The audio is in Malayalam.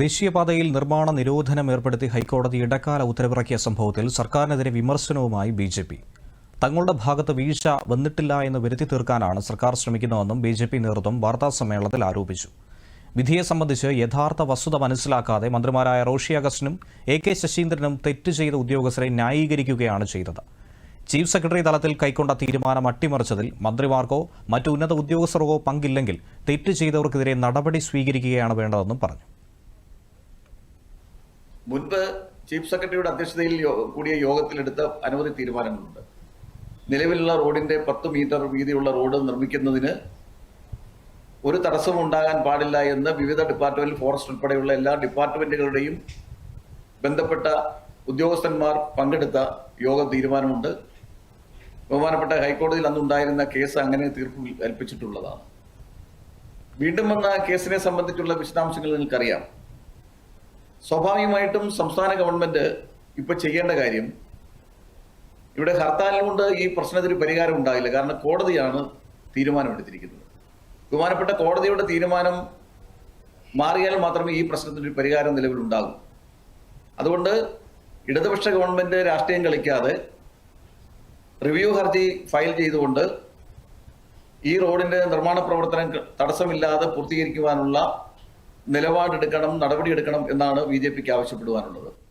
ദേശീയപാതയിൽ നിർമ്മാണ നിരോധനം ഏർപ്പെടുത്തി ഹൈക്കോടതി ഇടക്കാല ഉത്തരവിറക്കിയ സംഭവത്തിൽ സർക്കാരിനെതിരെ വിമർശനവുമായി ബി ജെ പി. തങ്ങളുടെ ഭാഗത്ത് വീഴ്ച വന്നിട്ടില്ല എന്ന് വരുത്തി തീർക്കാനാണ് സർക്കാർ ശ്രമിക്കുന്നതെന്നും ബി ജെ പി നേതൃത്വം വാർത്താസമ്മേളനത്തിൽ ആരോപിച്ചു. വിധിയെ സംബന്ധിച്ച് യഥാർത്ഥ വസ്തുത മനസ്സിലാക്കാതെ മന്ത്രിമാരായ റോഷി അഗസ്റ്റിനും എ കെ ശശീന്ദ്രനും തെറ്റ് ചെയ്ത ഉദ്യോഗസ്ഥരെ ന്യായീകരിക്കുകയാണ് ചെയ്തത്. ചീഫ് സെക്രട്ടറി തലത്തിൽ കൈക്കൊണ്ട തീരുമാനം അട്ടിമറിച്ചതിൽ മന്ത്രിമാർക്കോ മറ്റു ഉന്നത ഉദ്യോഗസ്ഥർക്കോ പങ്കില്ലെങ്കിൽ തെറ്റ് ചെയ്തവർക്കെതിരെ നടപടി സ്വീകരിക്കുകയാണ് വേണ്ടതെന്നും പറഞ്ഞു. മുൻപ് ചീഫ് സെക്രട്ടറിയുടെ അധ്യക്ഷതയിൽ കൂടിയ യോഗത്തിലെടുത്ത അനവധി തീരുമാനങ്ങളുണ്ട്. നിലവിലുള്ള റോഡിന്റെ പത്ത് മീറ്റർ വീതിയുള്ള റോഡ് നിർമ്മിക്കുന്നതിന് ഒരു തടസ്സവും ഉണ്ടാകാൻ പാടില്ല എന്ന് വിവിധ ഡിപ്പാർട്ട്മെന്റ് ഫോറസ്റ്റ് ഉൾപ്പെടെയുള്ള എല്ലാ ഡിപ്പാർട്ട്മെന്റുകളുടെയും ബന്ധപ്പെട്ട ഉദ്യോഗസ്ഥന്മാർ പങ്കെടുത്ത യോഗ തീരുമാനമുണ്ട്. ബഹുമാനപ്പെട്ട ഹൈക്കോടതിയിൽ അന്നുണ്ടായിരുന്ന കേസ് അങ്ങനെ തീർപ്പ് കൽപ്പിച്ചിട്ടുള്ളതാണ്. വീണ്ടും വന്ന കേസിനെ സംബന്ധിച്ചുള്ള വിശദാംശങ്ങൾ നിങ്ങൾക്കറിയാം. സ്വാഭാവികമായിട്ടും സംസ്ഥാന ഗവൺമെന്റ് ഇപ്പൊ ചെയ്യേണ്ട കാര്യം ഇവിടെ ഹർത്താൽ കൊണ്ട് ഈ പ്രശ്നത്തിന് പരിഹാരം ഉണ്ടാകില്ല. കാരണം കോടതിയാണ് തീരുമാനമെടുത്തിരിക്കുന്നത്. ബഹുമാനപ്പെട്ട കോടതിയുടെ തീരുമാനം മാറിയാൽ മാത്രമേ ഈ പ്രശ്നത്തിന് പരിഹാരം നിലവിലുണ്ടാകൂ അതുകൊണ്ട് ഇടതുപക്ഷ ഗവൺമെന്റ് രാഷ്ട്രീയം കളിക്കാതെ റിവ്യൂ ഹർജി ഫയൽ ചെയ്തുകൊണ്ട് ഈ റോഡിന്റെ നിർമ്മാണ പ്രവർത്തനം തടസ്സമില്ലാതെ പൂർത്തീകരിക്കുവാനുള്ള നിലപാടെടുക്കണം നടപടിയെടുക്കണം എന്നാണ് ബി ജെ പിക്ക് ആവശ്യപ്പെടുവാനുള്ളത്.